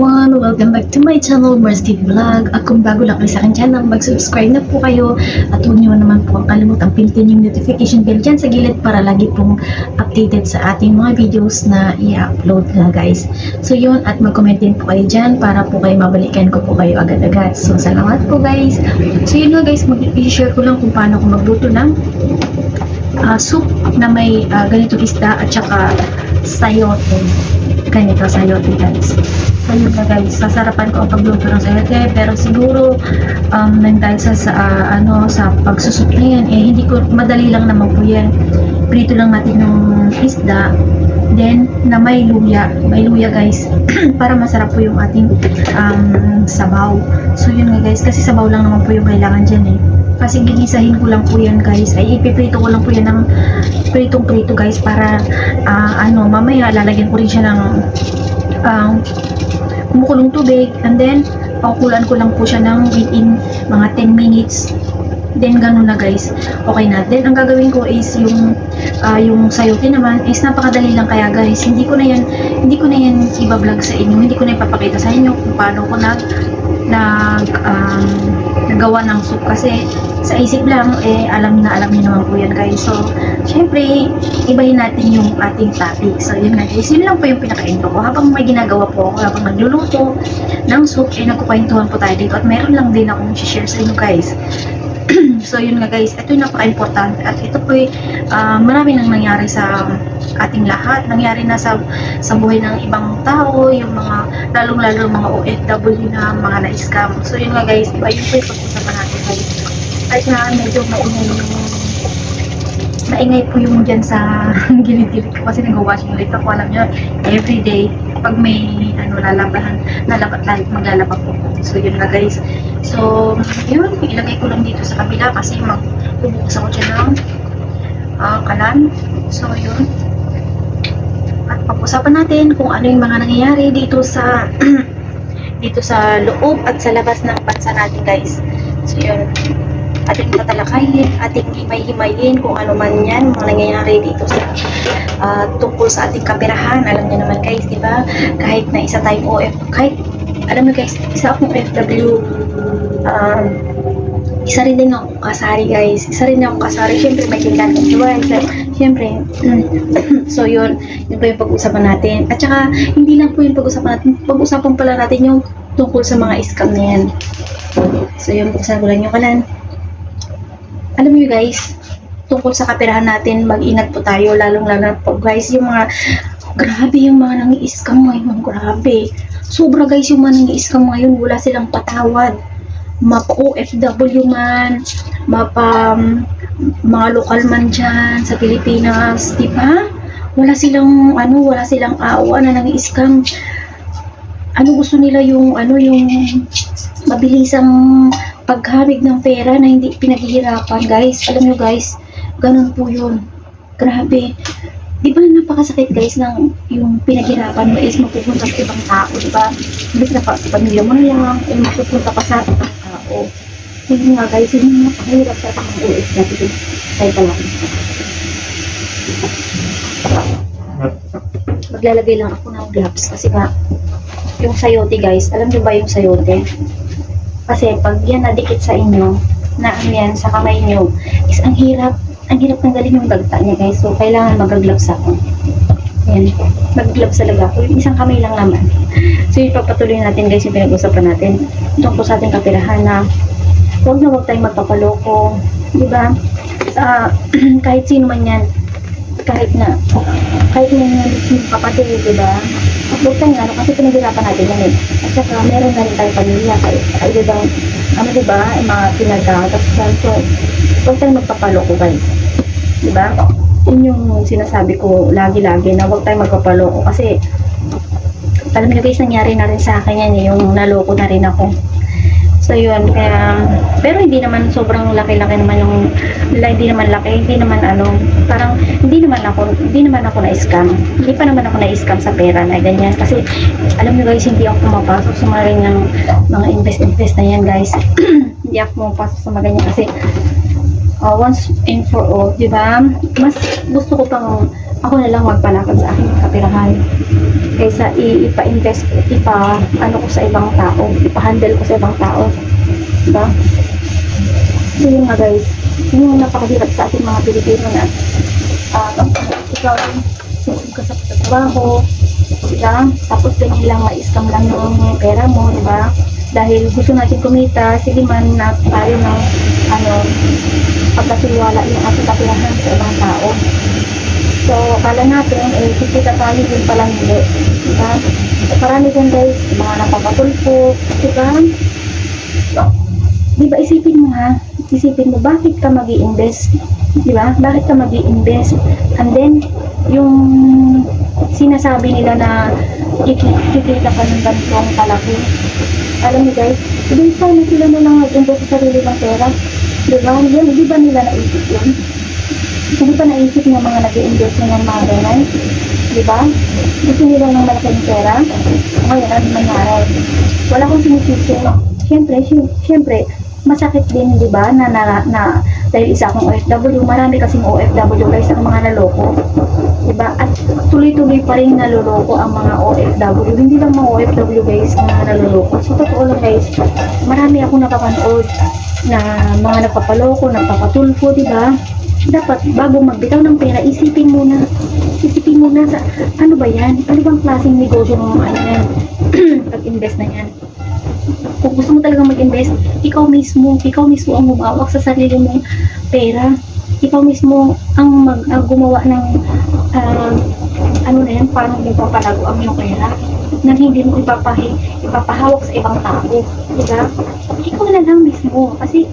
everyone! Welcome back to my channel, Mars Steve Vlog. At kung bago lang kayo sa aking channel, mag-subscribe na po kayo. At huwag niyo naman po ang kalimutang pindutin yung notification bell dyan sa gilid para lagi pong updated sa ating mga videos na i-upload na guys. So yun, at mag-comment din po kayo dyan para po kayo mabalikan ko po kayo agad-agad. So salamat po guys! So yun nga guys, mag-share ko lang kung paano ko magluto ng ah, soup na may ah, ganitong isda at saka sayote. Ganito sayote guys. So yun guys, sasarapan ko ang pagluto ng sayote pero siguro um, nang dahil sa, sa ah, ano sa pagsusup na yan, eh hindi ko madali lang naman po yan. Prito lang natin ng isda then na may luya. May luya guys para masarap po yung ating um, sabaw. So yun nga guys, kasi sabaw lang naman po yung kailangan dyan eh. Kasi gigisahin ko lang po yan guys. Ay ipiprito ko lang po yan ng pritong prito guys para ah, ano mamaya lalagyan ko rin siya ng um, kumukulong tubig and then pakukulan ko lang po siya ng within mga 10 minutes. Then ganun na guys. Okay na. Then ang gagawin ko is yung ah, yung sayote naman is napakadali lang kaya guys. Hindi ko na yan hindi ko na yan iba-vlog sa inyo. Hindi ko na ipapakita sa inyo kung paano ko nag nag um, nagawa ng soup. Kasi sa isip lang eh alam na alam niyo naman po yan guys. So syempre ibahin natin yung ating topic. So yun nga guys. Yun lang po yung pinaka-intro ko. Habang may ginagawa po ako habang nagluluto ng soup eh nagkukwentuhan po tayo dito. At meron lang din akong share sa inyo guys. So yun nga guys, ito yung napaka-importante. At ito po uh, marami nang nangyari sa ating lahat. Nangyari na sa, sa buhay ng ibang tao, yung mga, lalong-lalo mga OFW na mga na-scam. So yun nga guys, diba yun po yung pag-usapan natin guys. Kahit na medyo maingay maingay po yung dyan sa gilid-gilid ko kasi nag-washing ulit ako. Alam nyo, everyday, pag may ano, lalabahan, nalabat lahat, maglalaba po. So yun nga guys. So, yun, ilagay ko lang dito sa kabila kasi magbubukas ako dyan ng ah, kalan. So yun. At pag-usapan natin kung ano yung mga nangyayari dito sa dito sa loob at sa labas ng bansa natin guys. So yun ating tatalakayin, ating himay-himayin kung ano man yan, mga nangyayari dito sa ah, tungkol sa ating kapirahan. Alam niyo naman guys, di ba? Kahit na isa tayong OF, kahit, alam niyo guys, isa akong OFW, um, isa rin din akong kasari guys. Isa rin akong kasari. Siyempre may kinlan ng. So, siyempre, so yun, yun po yung pag-usapan natin. At saka, hindi lang po yung pag-usapan natin. Pag-usapan pala natin yung tungkol sa mga scam na yan. So yun, buksan ko lang yung kalan alam niyo guys, tungkol sa kapirahan natin, mag-ingat po tayo, lalong-lalo po guys, yung mga, grabe yung mga nangi-scam ngayon, grabe. Sobra guys yung mga nangi-scam ngayon, wala silang patawad. Mapa OFW man, mapa um, mga lokal man dyan sa Pilipinas, di ba? Wala silang, ano, wala silang awa na nangi-scam. Ano gusto nila yung, ano, yung mabilisang paghamig ng pera na hindi pinaghihirapan, guys. Alam nyo, guys, ganun po yun. Grabe. Di ba napakasakit, guys, ng yung pinaghirapan mo is mapupunta sa ibang tao, di ba? Imbis na pa, pamilya mo na lang, eh, mapupunta ka sa ibang tao. Hindi nga, guys, yun yung napakahirap sa pang OFW. Kaya ka lang. Maglalagay lang ako ng gloves kasi nga, yung sayote, guys, alam nyo ba yung sayote? Kasi pag yan nadikit sa inyo, na yan sa kamay nyo, is ang hirap, ang hirap tanggalin yung dagta niya guys. So, kailangan mag-gloves ako. Yan. Mag-gloves talaga ako. Yung isang kamay lang naman. So, ipapatuloy natin guys yung pinag-usapan natin tungkol sa ating kapirahan na huwag na huwag tayong magpapaloko. Di ba? Ah, kahit sino man yan, kahit na, kahit na yung kapatid, di Huwag tayong ano, kasi pinaghirapan natin yan eh. At saka, meron na rin tayong pamilya, kahit ibang, ano di ba, yung mga pinagkakasal. So, huwag tayong magpapaloko guys. Di ba? Yun yung sinasabi ko lagi-lagi na huwag tayong magpapaloko kasi alam niyo guys, nangyari na rin sa akin yan eh, yung naloko na rin ako. So yun, kaya, pero hindi naman sobrang laki-laki naman yung, hindi naman laki, hindi naman ano, parang, hindi naman ako, hindi naman ako na-scam. Hindi pa naman ako na-scam sa pera na ganyan. Kasi, alam niyo guys, hindi ako pumapasok sa mga ganyang, mga invest-invest na yan guys. hindi ako pumapasok sa mga ganyan kasi, uh, once and for all, di ba? Mas gusto ko pang ako na lang magpalakad sa aking kapirahan kaysa ipa-invest, ipa, ano ko sa ibang tao, ipa-handle ko sa ibang tao. Diba? So yun nga guys, yun yung napakahirap sa ating mga Pilipino na uh, ikaw susunod ka sa trabaho, diba? Tapos ganyan lang, ma-scam lang yung pera mo, diba? Dahil gusto natin kumita, sige man na tayo ng ano, pagkatiwala yung ating kapirahan sa ibang tao. So, kala natin, eh, kikita tayo din pala hindi. Diba? So, marami dyan guys, mga napapatulpo, diba? Diba, isipin mo ha, isipin mo, bakit ka mag invest Diba? Bakit ka mag invest And then, yung sinasabi nila na kiki- kikita ka ng ganitong kalaki. Alam niyo guys, hindi sana sila na lang nag-invest sa sarili ng pera. Diba? Yan, di ba nila naisip yun? Hindi pa naisip ng mga nag-invest na ng mga ganyan? Di ba? Gusto nila ng malaking pera? Ngayon, ano nangyari? Wala akong sinisisi. Siyempre, siyempre, masakit din, di ba, na, na, na dahil isa akong OFW, marami kasing OFW guys ang mga naloko. Di ba? At tuloy-tuloy pa rin naloloko ang mga OFW. Hindi lang mga OFW guys ang mga naloloko. So, totoo lang guys, marami akong napapanood na mga nagpapaloko, nagpapatulpo, di ba? Dapat bago magbitaw ng pera, isipin muna. Isipin muna sa ano ba yan? Ano bang klaseng negosyo mo ano yan? Pag-invest na yan. Kung gusto mo talagang mag-invest, ikaw mismo, ikaw mismo ang humawak sa sarili mong pera. Ikaw mismo ang mag ang gumawa ng ah, ano na yan, paano mo papalago ang iyong pera na hindi mo ipapahi, ipapahawak sa ibang tao. Diba? Ikaw na lang mismo. Kasi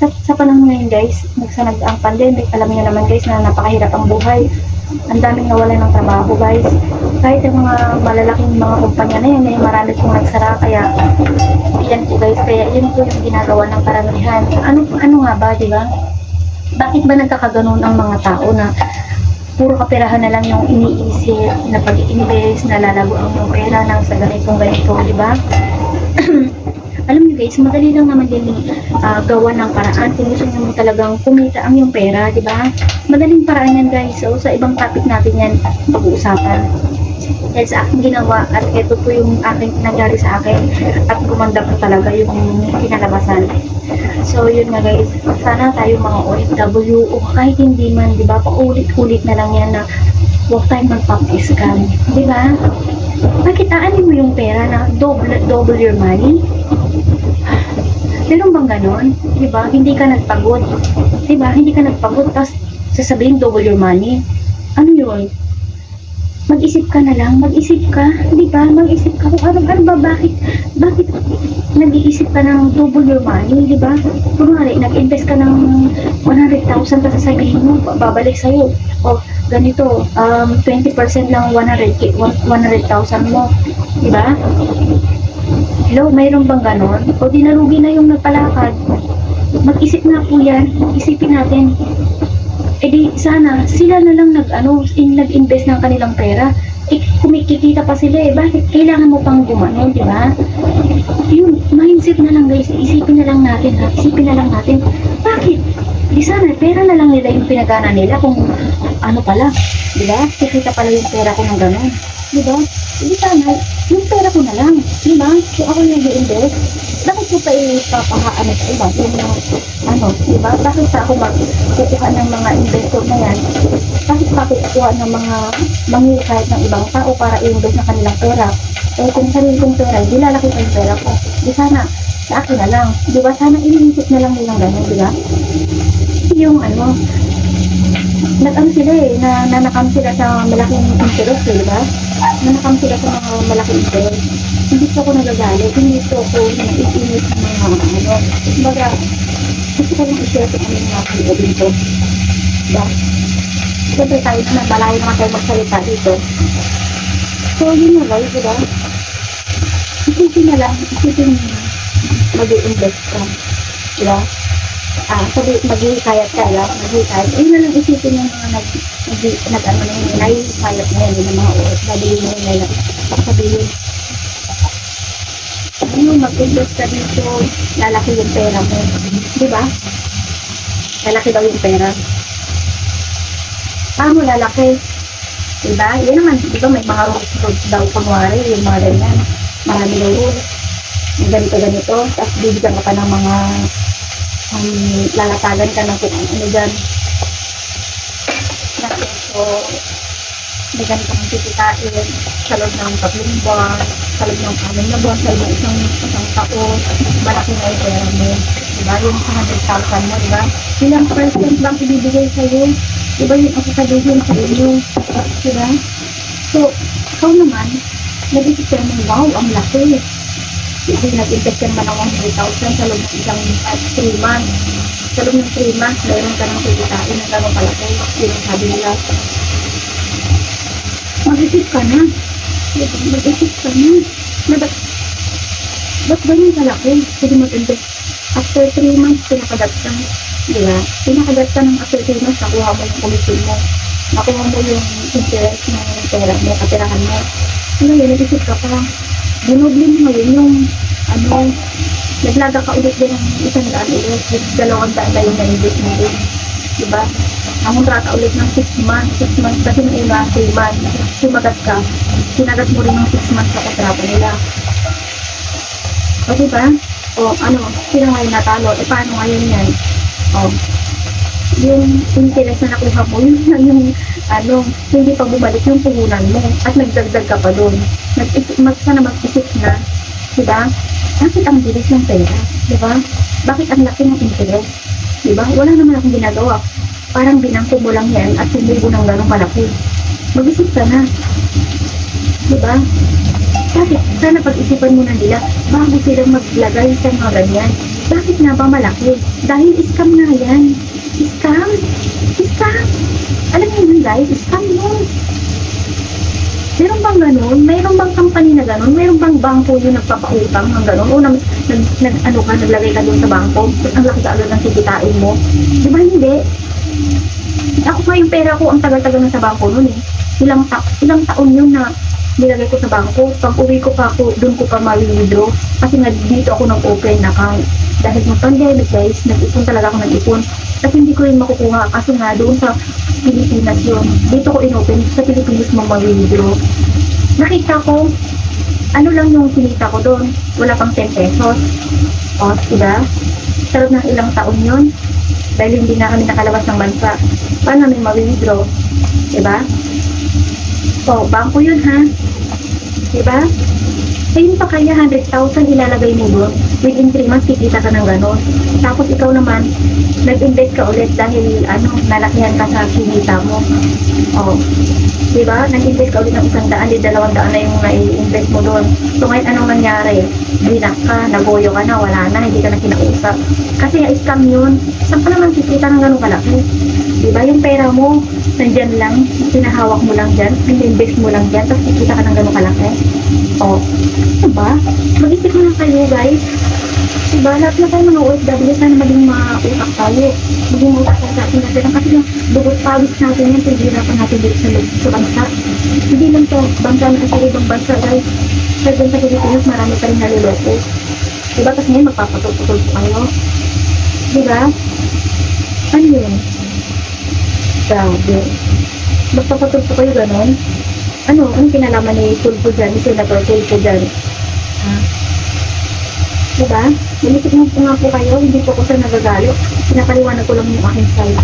sa, sa panahon ngayon guys, nagsanag ang pandemic, alam niyo naman guys na napakahirap ang buhay. Ang daming nawala ng trabaho guys. Kahit yung mga malalaking mga kumpanya na yan, eh, marami pong nagsara. Kaya, yan po guys, kaya yan po yung ginagawa ng karamihan. Ano, ano nga ba, di ba? Bakit ba nagkakaganon ang mga tao na puro kaperahan na lang yung iniisip na pag-invest, na lalago ang yung pera ng sa ganitong ganito, di ba? alam niyo guys, madali lang naman din ah, gawa ng paraan kung gusto niyo talagang kumita ang yung pera, di ba? Madaling paraan yan guys. So, sa ibang topic natin yan pag-uusapan. Dahil sa aking ginawa at ito po yung aking nangyari sa akin at gumanda po talaga yung kinalabasan. So, yun nga guys. Sana tayo mga OFW o kahit hindi man, di ba? Paulit-ulit na lang yan na huwag tayong magpap-scam. Di ba? Bakit aanin mo yung pera na double, double your money? Meron bang ganon? Di ba? Hindi ka nagpagod. Di ba? Hindi ka nagpagod, tapos sasabihin double your money. Ano yun? Mag-isip ka na lang, mag-isip ka, di ba? Mag-isip ka kung ano, ano ba, bakit, bakit nag-iisip ka ng double your money, ba? Kunwari, nag-invest ka ng 100,000 tapos sasabihin mo, babalik sa'yo. O, ganito, um, 20% lang 100, 100,000 mo, di ba? Hello, mayroon bang ganon? O di nalugi na yung nagpalakad. Mag-isip na po yan. Isipin natin. E di sana, sila na lang nag, ano, in, nag-invest ng kanilang pera. Eh, kumikikita pa sila eh. Bakit kailangan mo pang gumano, di ba? Yun, mindset na lang guys. Isipin na lang natin ha. Isipin na lang natin. Bakit? Di sana, pera na lang nila yung pinagana nila kung ano pala. Di ba? Kikita pala yung pera ko ng ganon. Di ba? Di sana, yung pera ko na lang. Di ba? Kung ako yung i-invest, bakit ko pa ipapahaan sa iba? Yung mga, ano, di ba? Bakit pa ako magkukuha ng mga investor na yan? Bakit pa kukuha ng mga manghihikayat ng ibang tao para i-invest ng kanilang pera? Eh, kung sarili kong pera, di lalaki pa yung pera ko. Di sana, sa akin na lang. Di ba? Sana iniisip na lang nilang gano'n, di ba? Yung ano, nag-ano sila eh, na nanakam sila sa malaking interest, di ba? Nanakam sila sa mga malaking interest. Hindi po ako nagagalit, hindi po ako naiinit sa mga ano. Kumbaga, gusto ko lang i-share sa kami mga kaibigan dito. Diba? Siyempre tayo na malayo naman tayo magsalita dito. So, yun na guys, diba? Isipin na lang, isipin mag-i-invest ka. Diba? Ah, sabi, maghihikayat ka lang, maghihikayat. Ayun na lang isipin ng mga nag, nag, nag ano na yun, nahihikayat na yun, yung mga OFW na yun, na sabihin, ano, mag-invest ka dito, lalaki yung pera mo. Di ba? Lalaki daw yung pera. Paano lalaki? Diba? Yan naman, di ba may mga rules rules daw kunwari, yung mga ganyan. Marami daw rules. Yung ganito, ganito. Tapos bibigyan ka pa ng mga um, lalatagan ka ng kung ano dyan. Natin, so, may ganito kang tikitain sa loob ng tatlong buwan, sa loob ng anim na buwan, sa loob ng isang, isang taon, malaki na yung pera mo. Diba? Yung 100,000 mo, diba? Ilang percent lang ibibigay sa'yo? Diba yung ang sasabihin sa inyo? Diba? So, ikaw naman, nag-isip ka naman, wow, ang laki. Nag-invest ka naman ng 100,000 sa loob ng isang 3 months. Sa loob ng 3 months, meron ka ng kikitain na gano'ng kalaki. Yun ang sabi nila. Mag-isip ka na. Mag-isip ka na. Na ba't, ba't ganyan kalaki? Pwede mag-invest. After 3 months, pinakadat ka. Di ba? Pinakadat ka ng after 3 months, nakuha mo yung commission mo. Nakuha mo yung interest ng pera mo, kapirahan mo. Ngayon, nag-isip ka pa. Dinobli mo ngayon yung, ano, naglaga ka ulit din ng isang daan ulit. Dalawang daan na yung na-invest mo din. Di ba? Ang kontrata ulit ng 6 months. 6 months kasi ng iba, 3 months. Sumagat ka. Sinagat mo rin ng 6 months sa kontrata nila. O diba? O ano, sino ngayon natalo? E paano ngayon yan? O, yung interest na nakuha mo, yun yung ano, hindi pa bumalik yung puhunan mo at nagdagdag ka pa doon. Nag-isip, mag, sana mag-isip na, diba? Bakit ang bilis ng pera? Diba? Bakit ang laki ng interest? Diba? Wala naman akong ginagawa. Parang binangko mo lang yan at hindi mo ng ganong malaki. Mag-isip ka na. Diba? Bakit? Sana pag-isipan muna nila bago sila maglagay sa mga ganyan. Bakit nga ba malaki? Dahil scam na yan. Scam? Yun guys, scam yun. Meron bang ganun? Meron bang company na ganun? Meron bang bangko yung nagpapautang ng ganun? O nag, nag, nag, ano ka, naglagay ka doon sa bangko? Ang laki agad ng kikitain mo? Di ba hindi? Ako nga yung pera ko, ang tagal-tagal na sa bangko nun eh. Ilang, ta ilang taon yun na nilagay ko sa bangko. Pag uwi ko pa ako, doon ko pa ma-withdraw. Kasi nga dito ako nag-open account. Dahil ng pandemic guys, nag-ipon talaga ako ng ipon. At hindi ko rin makukuha kasi nga doon sa Pilipinas yun. Dito ko inopen, sa Pilipinas mo ma-withdraw. Nakita ko, ano lang yung kinita ko doon. Wala pang 10 pesos. O, diba? Sa loob ng ilang taon yun. Dahil hindi na kami nakalabas ng bansa. Paano namin ma-withdraw? Diba? So, bangko yun ha. Diba? Ayun pa kaya 100,000 ilalagay mo doon. Within 3 months, kikita ka ng gano'n. Tapos ikaw naman, nag-invest ka ulit dahil ano, nalakihan ka sa kinita mo. Oh. Diba? Nag-invest ka ulit ng isang daan, di dalawang daan na yung nai-invest mo doon. So ngayon, anong nangyari? Binak ka, nagoyo ka na, wala na, hindi ka na kinausap. Kasi nga, scam yun. Saan ka naman kikita ng gano'ng kalaki? Diba? Yung pera mo, nandyan lang, pinahawak mo lang dyan, invest mo lang dyan, tapos kikita ka ng gano'ng kalaki. Oh, diba? Mag-isip mo lang kayo, guys. Diba? Lahat na tayo mga OFW, sana maging mautak tayo. Maging mautak tayo sa ating natin. Kasi yung dugot pawis natin yan, paghihirapan natin dito sa, loob- sa bansa. Hindi lang to, bansa na sa ibang bansa, guys. Sa dyan sa Pilipinas, marami pa rin naluloko. Diba? Tapos ngayon, magpapatol-putol po kayo. Diba? Ano yun? Grabe. Magpapatol po kayo ganon? Ano? Anong kinalaman ni Tulpo dyan? Ni Senator Tulpo dyan? Ha? Diba? Naisip mo po nga po kayo, hindi po ko sa nagagalit. Pinapaliwanag ko lang yung aking side.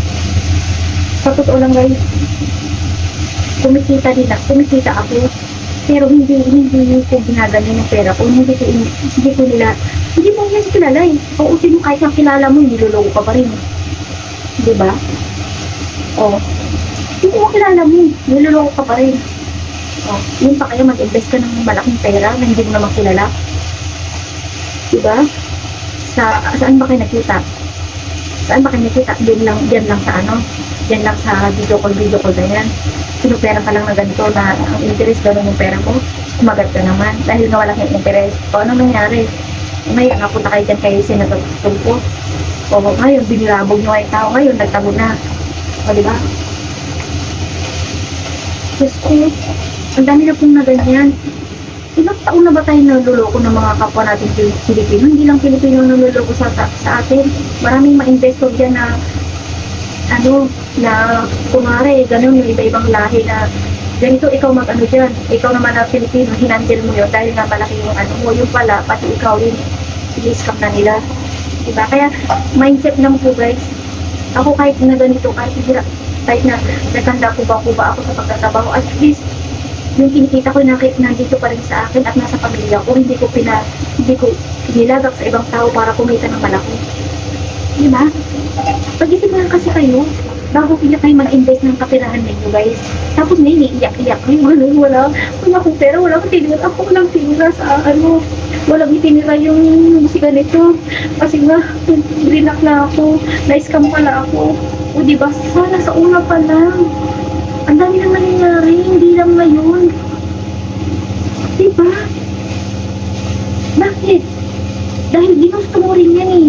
Sa totoo lang guys, kumikita din ako, kumikita ako. Pero hindi, hindi ko ginaganyan yung pera ko. Hindi ko, hindi ko nila, hindi mo yan kilala eh. O sino kahit ang kilala mo, niloloko ka pa rin. Diba? O, hindi mo kilala mo, niloloko ka pa rin. O, yun pa kaya mag-invest ka ng malaking pera na hindi mo naman kilala. Diba? Sa, saan ba kayo nakita? Saan ba kayo nakita? Diyan lang, diyan lang sa ano? Diyan lang sa video call, video call na yan. Pinupera ka lang na ganito na ang interest ganun yung pera mo. Kumagat ka naman dahil nga walang interest. O ano nangyari? Ngayon, napunta kayo dyan kay Senator Tulfo. O ngayon, binilabog nyo yung tao. Ngayon, nagtago na. O diba? Diyos ko, ang dami na pong na. Ilang taon na ba tayo naluloko ng mga kapwa natin Pil- Pilipino? Hindi lang Pilipino naluloko sa, sa atin. Maraming ma-investor dyan na ano, na kunwari, ganun yung iba-ibang lahi na ganito ikaw mag-ano dyan. Ikaw naman na Pilipino, hinandle mo yun dahil nga malaki yung ano mo. Yung pala, pati ikaw rin, i-scam na nila. Diba? Kaya, mindset lang po guys. Ako kahit na ganito, kahit hirap, kahit na naganda ko ba ko ba ako sa pagtatrabaho, at least, yung kinikita ko nakit nandito pa rin sa akin at nasa pamilya ko, hindi ko pina, hindi ko nilagak sa ibang tao para kumita ng malaki. Di ba? Pag-isip lang kasi kayo, bago kaya kayo mag-invest ng kapirahan ninyo guys. Tapos may iiyak-iyak kayo, wala, wala, wala akong pera, wala akong tinira, ako walang tinira sa ano, walang itinira yung musika nito. Kasi nga, rinak na ako, na-scam pala ako. O di ba sana sa una pa lang. Ang dami nang nangyayari, hindi lang ngayon. Di ba? Bakit? Dahil ginusto mo rin yan eh.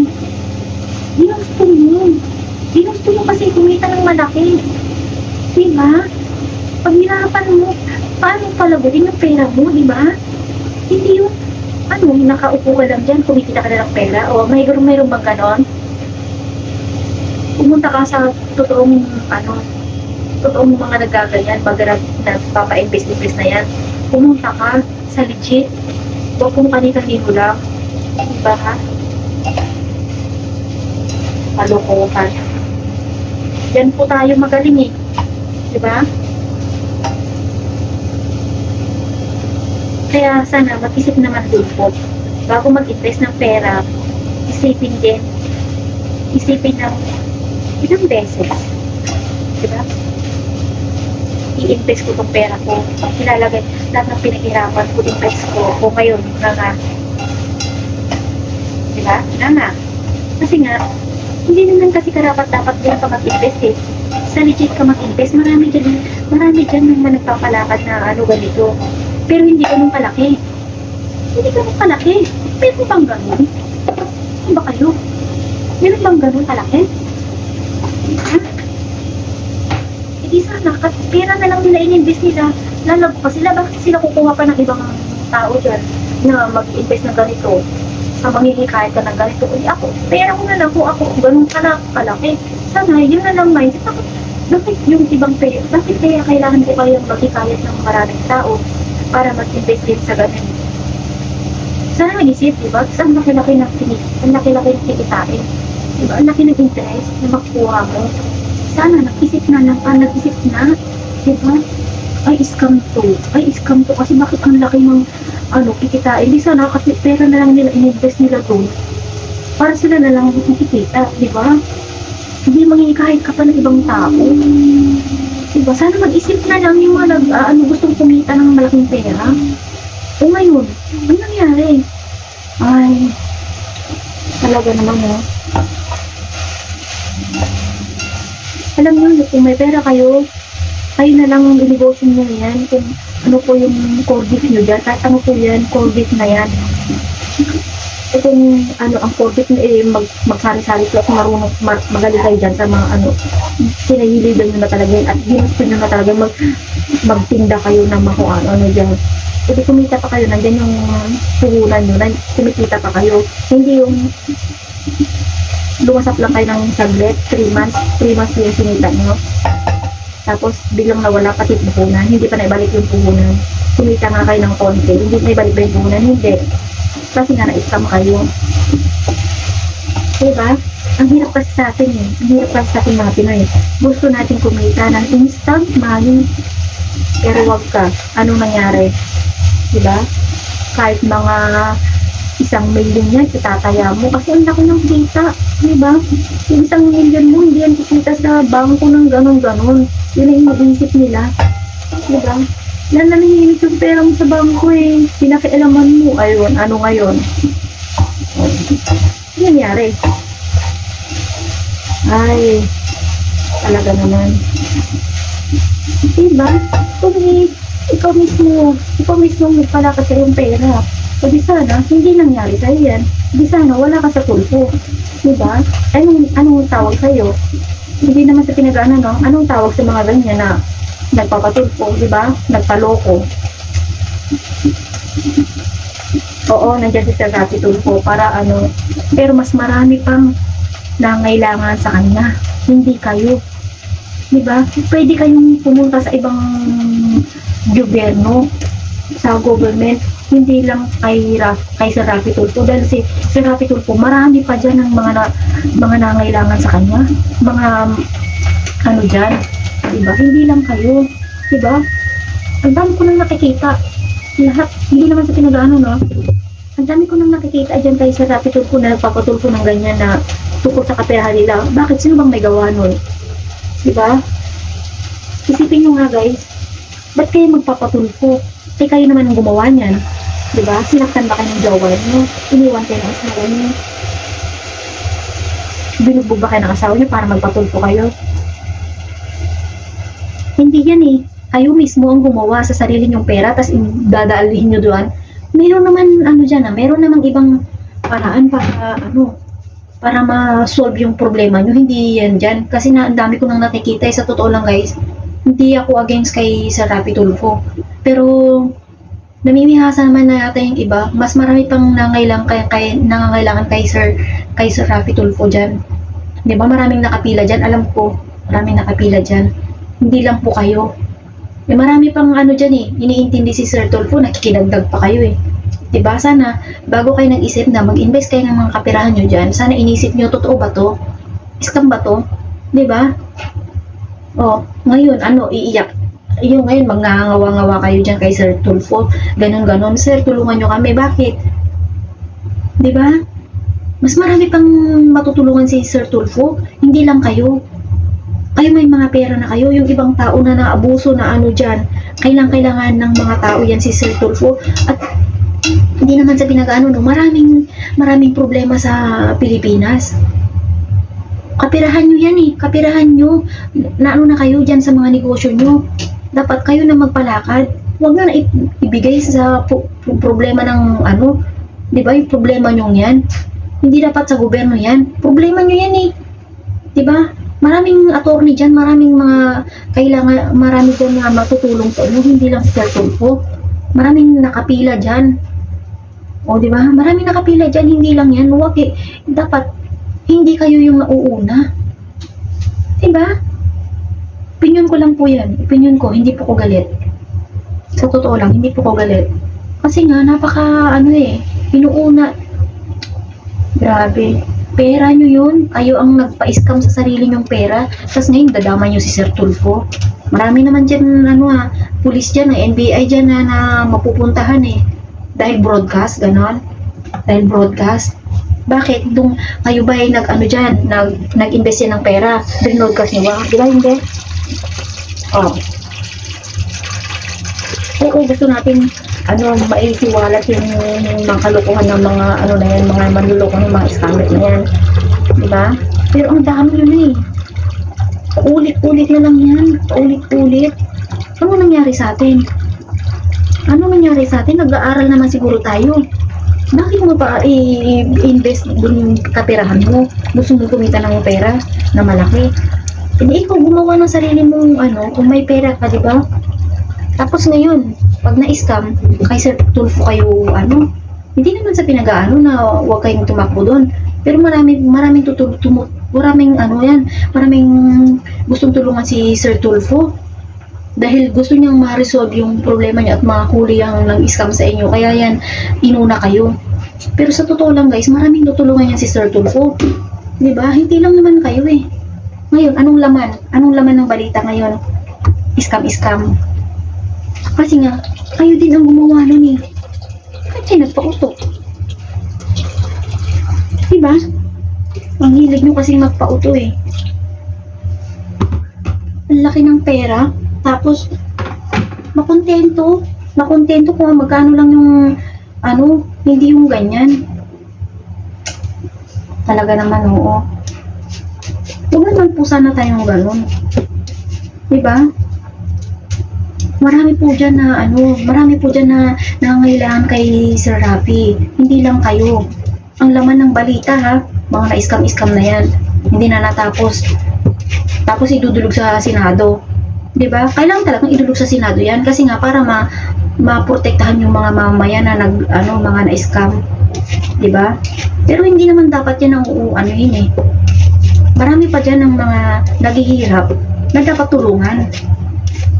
Ginusto mo. Ginusto mo kasi kumita ng malaki. Di ba? Pag mo, paano palagutin yung pera mo, di ba? Hindi yung, ano, nakaupo ka lang dyan, kumikita ka na ng pera, o mayroon, mayroon bang ganon? Pumunta ka sa totoong, ano, totoong mga nagaganyan, baga nagpapa-invest-invest na yan. Pumunta ka sa legit, huwag kung kanita-hino lang. Diba ha? Kalokohan. Yan po tayo magaling eh. Diba? Kaya sana mag-isip naman din po. Bago mag-invest ng pera, isipin din. Isipin ng ilang beses. Diba? I-invest ko tong pera ko. Ilalagay lahat ng pinaghirapan ko, invest ko. O ngayon, na nga. Diba? Na nga. Kasi nga, hindi naman kasi karapat dapat din ka mag-invest eh. Sa legit ka mag-invest, marami dyan, marami dyan naman nagpapalakad na ano ganito. Pero hindi ganun kalaki. Hindi ganun kalaki. Meron bang ganun? Ano ba kayo? Meron bang ganun kalaki? Ha? Hindi sana, kat pera na lang nila in-invest nila. Lalago pa sila, bakit sila kukuha pa ng ibang tao dyan na mag-invest ng ganito? Sa manghihikayat ka ng ganito. Uy, ako, pera ko na lang kung ako, ganun ka na kalaki. Sana, yun na lang mindset. Bakit, bakit yung ibang pera, bakit kaya kailangan ko kayong maghikayat ng maraming tao para mag-invest din sa ganun? Sana mag-isip, di ba? Kasi ang laki-laki ng tinik, ang laki-laki ng kikitain. Di ba? Ang laki ng interest na makukuha mo. Sana nag-isip na lang pa, nag-isip na. Di ba? Ay, scam to. Ay, scam to. Kasi bakit ang laki ng ano, kikitain? Di sana kasi pera na lang nila, in-invest nila doon. Para sila na lang kikita, di ba? Hindi mangyikahit ka pa ng ibang tao. Di ba? Sana mag-isip na lang yung mga nag, ah, ano, gustong kumita ng malaking pera. O ngayon, ano nangyari? Ay, talaga naman oh. Alam niyo, kung may pera kayo, kayo na lang ang inegosyo nyo yan. Kung ano po yung beef nyo dyan, kahit ano po yan, beef na yan. Eh kung ano ang beef na eh, mag, magsari-sari po at marunong, mag, magaling kayo dyan sa mga ano, pinahiligan nyo na talaga yan at ginusto nyo na talaga mag, magtinda kayo ng mga ano, ano dyan. E di kumita pa kayo, nandyan yung puhunan nyo, na kumikita pa kayo. Hindi yung lumasap lang kayo ng saglit, 3 months, 3 months yung sinita nyo. Tapos biglang nawala pati puhunan, hindi pa naibalik yung puhunan. Kumita nga kayo ng konti, hindi naibalik ba yung puhunan? Hindi. Kasi nga na-scam kayo. Diba? Ang hirap kasi sa atin eh. Ang hirap kasi sa atin mga Pinoy. Gusto natin kumita ng instant money. Pero wag ka. Anong nangyari? Diba? Kahit mga isang million yan, itataya mo. Kasi ang laki ng kita. Diba? Yung isang million mo, hindi yan kikita sa bangko ng ganon-ganon. Yun ang iniisip nila. Diba? Na nanginginig yung pera mo sa bangko eh. Pinakialaman mo. Ayun, ano ngayon? Ano nangyari? Ay, talaga naman. Diba? Kung ikaw mismo, ikaw mismo magpala ka sa iyong pera. O di sana, hindi nangyari sa'yo yan. Di sana, wala ka sa tulpo. Diba? Anong, anong tawag sa'yo? Hindi naman sa pinag-ano, no? Anong tawag sa mga ganyan na nagpapatulpo, di ba? Nagpaloko. Oo, nandiyan si Sir Rafi Tulfo para ano, pero mas marami pang nangailangan sa kanya. Hindi kayo. Di ba? Pwede kayong pumunta sa ibang gobyerno, sa government, hindi lang kay, kay Sir Rafi Tulfo. Dahil si Sir Rafi Tulfo, marami pa dyan ng mga, na, mga nangailangan sa kanya. Mga, ano dyan, diba? Hindi lang kayo, diba? Ang dami ko nang nakikita. Lahat, hindi naman sa pinag-ano, no? Ang dami ko nang nakikita dyan kay Sir Rafi Tulfo na nagpapatulfo ng ganyan na tukol sa kaperahan nila. Bakit? Sino bang may gawa nun? Diba? Isipin nyo nga guys, ba't kayo magpapatulfo? Eh kayo naman ang gumawa niyan. Diba? Sinaktan ba kayo ng jowa niyo? Iniwan kayo ng asawa niyo? Binugbog ba kayo ng asawa niyo para magpatulfo kayo? Hindi yan eh. Kayo mismo ang gumawa sa sarili niyong pera tapos dadaalhin niyo doon. Meron naman ano dyan ah, meron namang ibang paraan para ano, para ma-solve yung problema nyo. Hindi yan dyan. Kasi na, ang dami ko nang nakikita. eh, Sa totoo lang guys, hindi ako against kay Sir Rapi Tulfo. Pero, namimihasa naman na yata yung iba. Mas marami pang nangailangan kay, kay, nangangailangan kay Sir, kay Sir Rapi Tulfo dyan. Di ba? Maraming nakapila dyan. Alam ko, maraming nakapila dyan. Hindi lang po kayo. Eh, marami pang ano dyan eh. Iniintindi si Sir Tulfo, nakikinagdag pa kayo eh. Diba? Sana, bago kayo nag-isip na mag-invest kayo ng mga kapirahan nyo dyan, sana inisip nyo, totoo ba to? Scam ba to? Diba? O, ngayon, ano, iiyak. Yung ngayon, magngangawa-ngawa kayo dyan kay Sir Tulfo. Ganon-ganon. Sir, tulungan nyo kami. Bakit? Diba? Mas marami pang matutulungan si Sir Tulfo. Hindi lang kayo. Kayo may mga pera na kayo. Yung ibang tao na naabuso na ano dyan. Kailang kailangan ng mga tao yan si Sir Tulfo. At hindi naman sa pinag-ano, no, maraming, maraming problema sa Pilipinas. Kapirahan nyo yan eh. Kapirahan nyo. Na ano na kayo dyan sa mga negosyo nyo. Dapat kayo na magpalakad. Huwag na, ibigay sa po- po- problema ng ano. Di ba yung problema nyo yan? Hindi dapat sa gobyerno yan. Problema nyo yan eh. Di ba? Maraming attorney dyan, maraming mga kailangan, marami dyan na matutulong sa inyo, hindi lang si Sir Tulfo. Maraming nakapila dyan. O, di ba? Maraming nakapila dyan, hindi lang yan. Huwag eh. Dapat, hindi kayo yung nauuna. Di ba? Opinion ko lang po yan. Opinion ko, hindi po ko galit. Sa totoo lang, hindi po ko galit. Kasi nga, napaka, ano eh, inuuna. Grabe. Pera nyo yun. Kayo ang nagpa-scam sa sarili nyong pera. Tapos ngayon, dadama nyo si Sir Tulfo. Marami naman dyan, ano ah, pulis dyan, eh, NBI dyan na, na mapupuntahan eh. Dahil broadcast, ganon. Dahil broadcast. Bakit? Dung, kayo ba ay nag, ano dyan, nag, nag-invest yan ng pera? Broadcast nyo ba? Di ba hindi? Oh. Kung gusto natin, ano, maisiwalat yung mga kalukuhan ng mga, ano na yan, mga manluloko ng mga scammer na yan. Di ba? Pero ang dami yun eh. Ulit-ulit na lang yan. Ulit-ulit. Ano nangyari sa atin? Ano nangyari sa atin? Nag-aaral naman siguro tayo. Bakit mo pa i-invest dun yung kapirahan mo? Gusto mo kumita ng pera na malaki? Hindi ikaw gumawa ng sarili mong ano, kung may pera ka, di ba? Tapos ngayon, pag na-scam, kay Sir Tulfo kayo, ano, hindi naman sa pinag-ano na huwag kayong tumakbo doon. Pero marami, maraming tutul, tumu, maraming ano yan, maraming gustong tulungan si Sir Tulfo. Dahil gusto niyang ma-resolve yung problema niya at makahuli ang nang-scam sa inyo. Kaya yan, inuna kayo. Pero sa totoo lang guys, maraming tutulungan yan si Sir Tulfo. Di ba? Hindi lang naman kayo eh. Ngayon, anong laman? Anong laman ng balita ngayon? Scam-scam. Kasi nga, kayo din ang gumawa nun eh. Kasi nagpauto. Diba? Ang hilig nyo kasi magpauto eh. Ang laki ng pera. Tapos, makontento. Makontento kung magkano lang yung, ano, hindi yung ganyan. Talaga naman, oo. Huwag naman po sana tayong ganun. Diba? marami po dyan na ano, marami po dyan na nangangailangan kay Sir Rafi. Hindi lang kayo. Ang laman ng balita ha, mga na-scam-scam na yan. Hindi na natapos. Tapos idudulog sa Senado. 'Di ba? Kailangan talagang idulog sa Senado yan kasi nga para ma maprotektahan yung mga mamamayan na nag ano mga na-scam. 'Di ba? Pero hindi naman dapat yan ang uu- yun eh. Marami pa dyan ng mga naghihirap na dapat tulungan.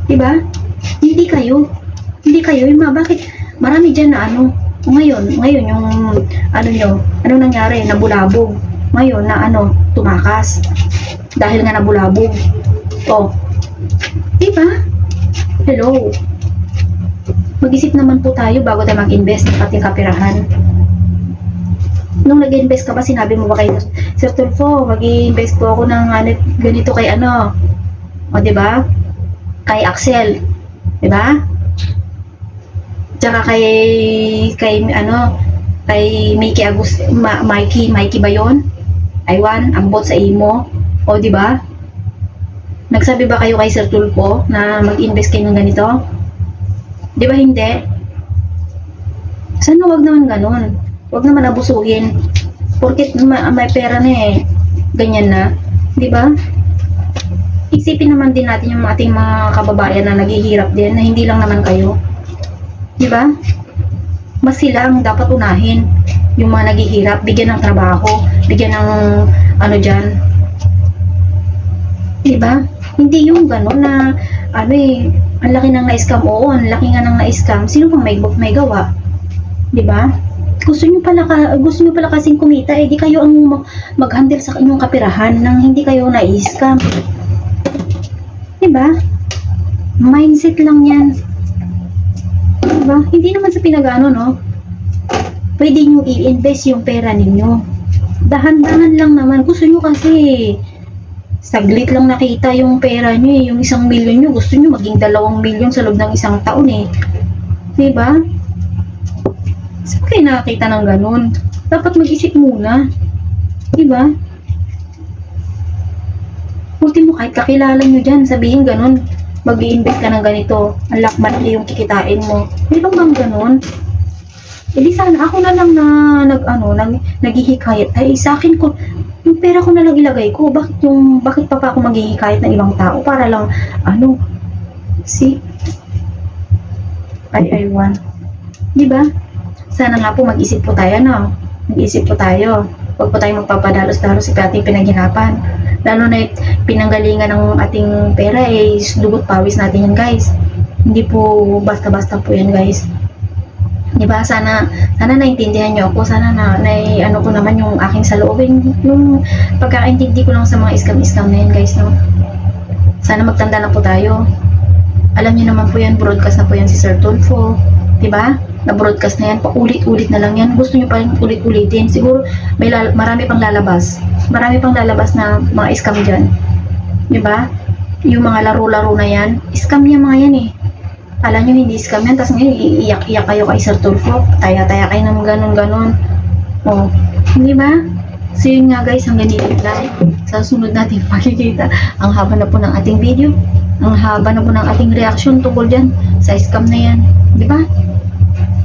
'Di ba? Hindi kayo. Hindi kayo. Yung mga, bakit? Marami dyan na ano. Ngayon, ngayon yung ano nyo, ano nangyari? Nabulabog. Ngayon na ano, tumakas. Dahil nga nabulabog. Oh. Diba? Hello. Mag-isip naman po tayo bago tayo mag-invest ng ating kapirahan. Nung nag-invest ka ba, sinabi mo ba kay Sir Tulfo, mag-invest po ako ng ano, ganito kay ano? O, di ba? Kay Axel. Di ba? Tsaka kay, kay ano, kay Mikey Agus, Ma, Mikey, Mikey ba yun? Aywan, ambot sa imo. O, di ba? Nagsabi ba kayo kay Sir Tulfo na mag-invest kayo ng ganito? Di ba hindi? Sana wag naman ganun. Wag naman abusuhin. Porkit ma- may pera na eh. Ganyan na. Di ba? Isipin naman din natin yung ating mga kababayan na naghihirap din na hindi lang naman kayo. Di ba? Mas sila ang dapat unahin. Yung mga naghihirap, bigyan ng trabaho, bigyan ng ano dyan. Di ba? Hindi yung gano'n na ano eh, ang laki ng na-scam. Oo, ang laki nga ng na-scam. Sino bang may, may gawa? Di ba? Gusto niyo pala ka, gusto niyo pala kasing kumita, eh di kayo ang mag- mag-handle sa inyong kapirahan nang hindi kayo na-scam. Di ba? Mindset lang yan. Di ba? Hindi naman sa pinagano, no? Pwede niyo i-invest yung pera ninyo. Dahan-dahan lang naman. Gusto niyo kasi saglit lang nakita yung pera niyo eh. Yung isang milyon niyo, gusto niyo maging dalawang milyon sa loob ng isang taon eh. Di ba? Saan kayo nakakita ng ganun? Dapat mag-isip muna. Di ba? Ultimo, kahit kakilala nyo dyan, sabihin ganun, mag invest ka ng ganito, ang lakmat yung kikitain mo. Meron bang ganun? E di sana ako na lang na nag ano, nag, naghihikayat. Ay, sa akin ko, yung pera ko na lang ilagay ko. Bakit yung, bakit pa pa ako maghihikayat ng ibang tao? Para lang, ano, si, ay, ay, one. Di ba? Sana nga po mag-isip po tayo, no? Mag-isip po tayo. Huwag po tayo magpapadalos-dalos sa ating pinaghirapan. Lalo na pinanggalingan ng ating pera eh, dugot pawis natin yan, guys. Hindi po basta-basta po yan, guys. Di ba? Sana, sana naintindihan nyo ako. Sana na, na ano ko naman yung aking saloobin. Yung pagkakaintindi ko lang sa mga scam-scam na yan, guys, no? Sana magtanda na po tayo. Alam niyo naman po yan, broadcast na po yan si Sir Tulfo. Di ba? Na-broadcast na yan, paulit-ulit na lang yan. Gusto nyo pa rin ulit-ulitin. Siguro, may lal- marami pang lalabas. Marami pang lalabas na mga scam dyan. Ba? Yung mga laro-laro na yan, scam yan mga yan eh. Alam nyo, hindi scam yan. Tapos ngayon, iiyak-iyak kayo kay Sir Tulfo. Taya-taya kayo ng ganun-ganun. Oh, hindi ba? So yun nga guys, hanggang dito lang. Sa sunod nating pakikita, ang haba na po ng ating video. Ang haba na po ng ating reaction tungkol dyan sa scam na yan. Di ba?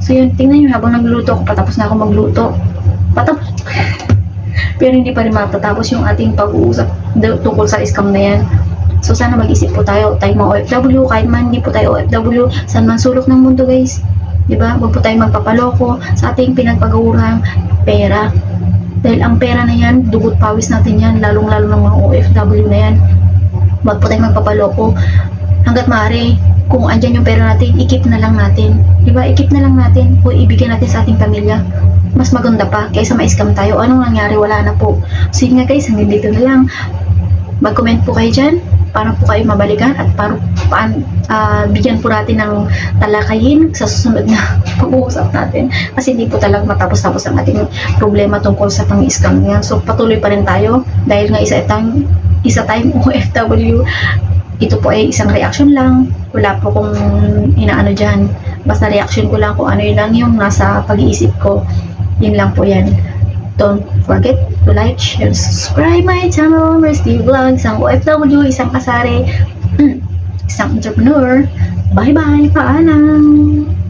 So yun, tingnan nyo habang nagluto ako, patapos na ako magluto. Patapos. Pero hindi pa rin matatapos yung ating pag-uusap tungkol sa scam na yan. So sana mag-isip po tayo, tayo mga OFW, kahit man hindi po tayo OFW, saan man sulok ng mundo guys. Di ba? Huwag po tayo magpapaloko sa ating pinagpagawurang pera. Dahil ang pera na yan, dugot pawis natin yan, lalong-lalo ng mga OFW na yan. Huwag po tayo magpapaloko. Hanggat maaari, kung andyan yung pera natin, ikip na lang natin. Di ba? Ikip na lang natin o ibigay natin sa ating pamilya. Mas maganda pa kaysa ma-scam tayo. Anong nangyari? Wala na po. So yun nga guys, hanggang dito na lang. Mag-comment po kayo dyan para po kayo mabalikan at para paan, ah, bigyan po natin ng talakayin sa susunod na pag-uusap natin. Kasi hindi po talaga matapos-tapos ang ating problema tungkol sa pang-scam niyan. So patuloy pa rin tayo dahil nga isa tayong isa tayong OFW ito po ay isang reaction lang. Wala po kung inaano dyan. Basta reaction ko lang kung ano yun lang yung nasa pag-iisip ko. Yun lang po yan. Don't forget to like, share, subscribe my channel, Mercy Vlog, isang OFW, isang kasari, isang entrepreneur. Bye-bye, paalam!